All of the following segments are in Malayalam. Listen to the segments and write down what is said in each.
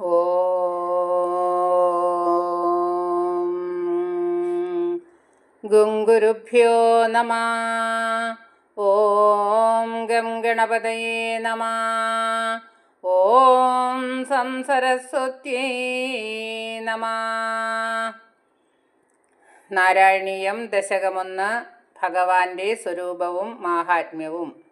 ഓം ഗുങ്കുരുഭ്യോ നമ. ഓം ഗം ഗണപതയേ നമ. ഓം സംസരസ്വത്യേ നമ. നാരായണീയം ദശകമൊന്ന് ഭഗവാന്റെ സ്വരൂപവും മാഹാത്മ്യവും.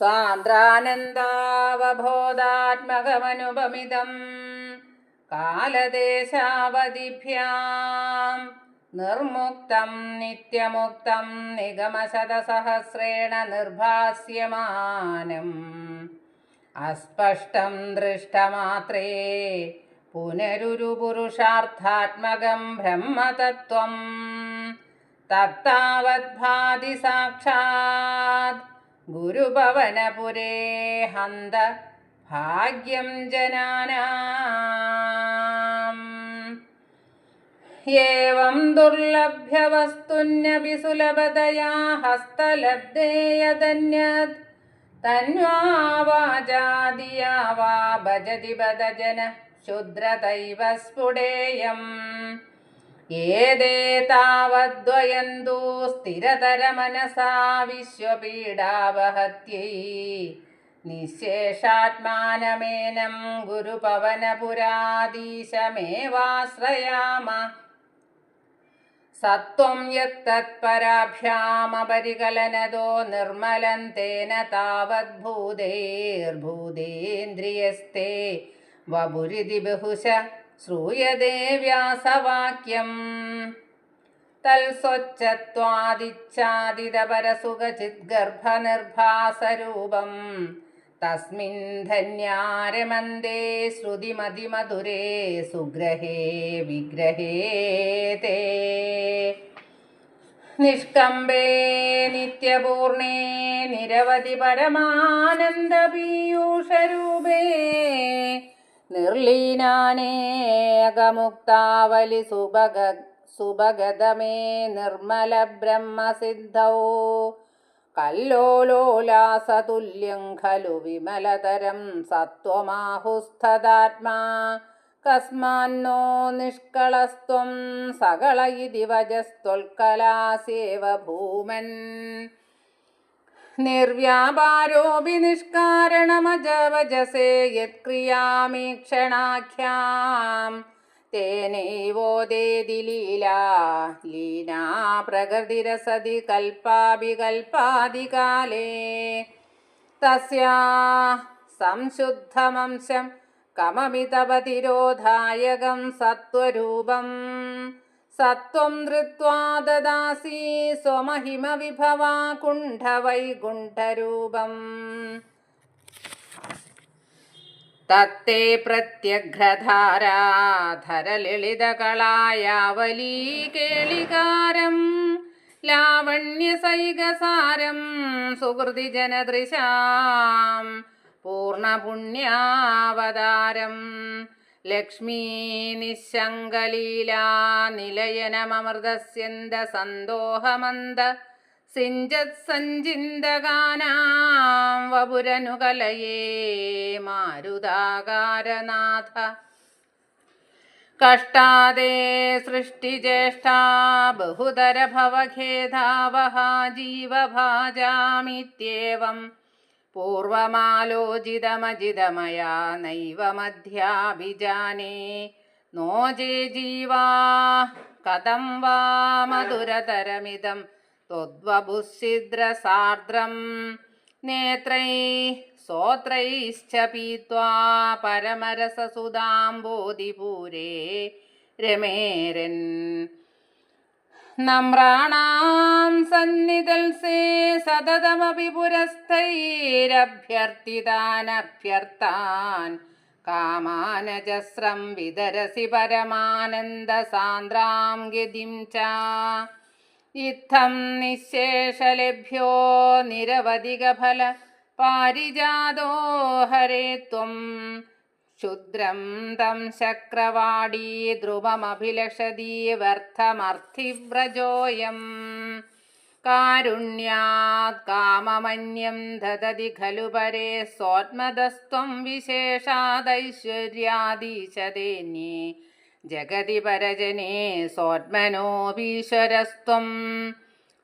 स्वाद्रानन्दावबोधात्मकमनुपमिदं कालदेशावधिभ्यां निर्मुक्तं नित्यमुक्तं निगमशतसहस्रेण निर्भास्यमानम् अस्पष्टं दृष्टमात्रे पुनरुपुरुषार्थात्मकं ब्रह्मतत्त्वं तत्तावद्भातिसाक्षात् गुरुभवनपुरे हन्तभाग्यं जनानाम् एवं दुर्लभ्यवस्तुन्यपि सुलभतया हस्तलब्धेयदन्यत् तन्वा वाजादिया वा भजति भद शुद्रतैव स्फुटेयम् സ്ഫുടേയം ഏതേ താവദ്വയന്തു സ്ഥിരതരമനസാ വിശ്വപീഡാവഹത്यै നിശേഷാത്മാനമേനം ഗുരുപവനപുരാധീശമേവാശ്രയാമ സത്വം യത്തത്പരാഭ്യാമപരികലനതോ നിർമ്മലം തേന താവദ്ഭൂതേർഭൂതേന്ദ്രിയസ്തേ വപുരിതി ബഹുശ ശ്രൂയതേ വ്യാസവാക്യം. തൽസ്വച്ഛത്വാദിച്ഛാദിതപരസുഖചിദ്ഗർഭനിർഭാസരൂപം തസ്മിൻ ധന്യാരമന്ദേ ശ്രുതിമതിമധുരേ സുഗ്രഹേ വിഗ്രഹേ തേ. നിഷ്കമ്പേ നിത്യപൂർണേ നിരവധി പരമാനന്ദപീയൂഷരൂപേ നിർലീനാനേകമുക്താവലി സുഭഗ സുഭഗതമേ നിർമ്മല ബ്രഹ്മസിദ്ധൗ. കല്ലോലോലാസതുല്യം ഖലു വിമലതരം സത്വമാഹുസ്ഥതാത്മാ കസ്മാന്നോ നിഷ്കളസ്ത്വം സകള ഇതി ഭൂമൻ നിർവ്യാപാരോപി നിഷ്കാരണമജവജസേ യത്ക്രിയാമീക്ഷണാഖ്യാം തേനൈവോദേതി ലീലാ ലീനാ പ്രകൃതിരസതി കൽപ്പാഭികൽപ്പാദികാലേ. തസ്യാ സംശുദ്ധമംശം കമമിതപതിരോധായകം സത്വരൂപം. സത്വം ധൃത്വാ ദദാസി സ്വമഹിമ വിഭവാ കുണ്ഠവൈകുണ്ഠരൂപം. തത്തേ പ്രത്യഘ്രധാരാധരലളിതകളായാവലീ കേളികാരം ലാവണ്യസൈകസാരം സുഹൃതി ജനദൃശാം പൂർണപുണ്യാവതാരം ലക്ഷ്മീ നിശങ്കലീലാ നിലയനമൃതസ്യന്ത സന്തോഹമന്ത സിഞ്ചത് സഞ്ചിന്തകാനാം വപുരനുകലയേ മാരുതാകാരനാഥ. കഷ്ടാദേ സൃഷ്ടിജ്യേഷ്ഠാ ബഹുതര ഭവഖേദാവഹ ജീവഭാജാമിത്യേവം പൂർവമാലോചിതമജിതമയാ നൈവ മധ്യാഭിജാനേ നോ ജേ ജീവാ കഥം വാ മധുരതരമിതം त्वद्वभुश्छिद्रसार्द्रं नेत्रैः सोत्रैश्च पीत्वा परमरससुधाम्बोधिपूरे रमेरन् നമ്രാണാം സന്നിധൽസേ സതതമപി പുരസ്ഥൈരഭ്യർത്ഥിതാനഭ്യർത്ഥാൻ. കാമാനജസ്രം വിതരസി പരമാനന്ദസാന്ദ്രാം ഗതിം ച. ഇത്തം നിശേഷലഭ്യോ നിരവധികഫല പാരിജാതോ ഹരേ ത്വം ക്ഷുദ്രം തം ശക്രവാടീ ധ്രുവമഭിലഷതീ വ്യർത്ഥമർത്ഥിവ്രജോയം. കാരുണ്യാത് കാമമന്യം ദദതി ഖലു പരേ സ്വാത്മതസ്ത്വം വിശേഷാദൈശ്വര്യാദീശതേന്യേ ജഗതി പരജനേ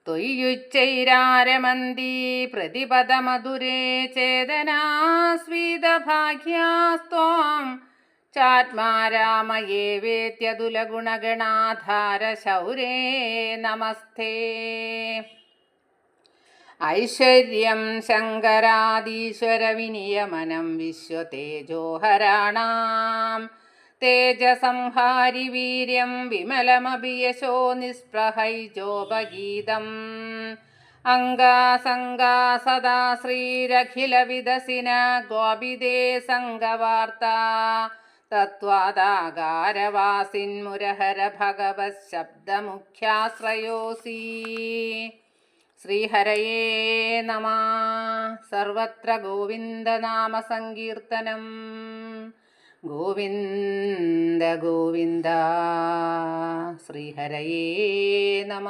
തൊയ്യുച്ചൈരാരമന്തി പ്രതിപദമധുരേ ചേതനാസ്വീതഭാഗ്യാസ്ത്വാം. ചാത്മാരാമയേ വേത്യതുലഗുണഗണാധാര ശൗരേ നമസ്തേ. ഐശ്വര്യം ശങ്കരാദീശ്വരവിനിയമനം വിശ്വതേജോഹരാണാം. തേജസംഹാരി വീര്യം വിമലമഭിയശോ നിസ്പൃഹൈജോപഗീതം അംഗാസംഗാ സദാ ശ്രീരഖിലവിദസിന ഗോപിതേ സംഘവാർത്ത. തത്വാദാകാരവാസിന്മുരഹര ഭഗവത് ശബ്ദമുഖ്യാശ്രയോസി. ശ്രീഹരയേ നമ. സർവത്ര ഗോവിന്ദനാമസങ്കീർത്തനം ഗോവിന്ദ ഗോവിന്ദ ശ്രീഹരയേ നമ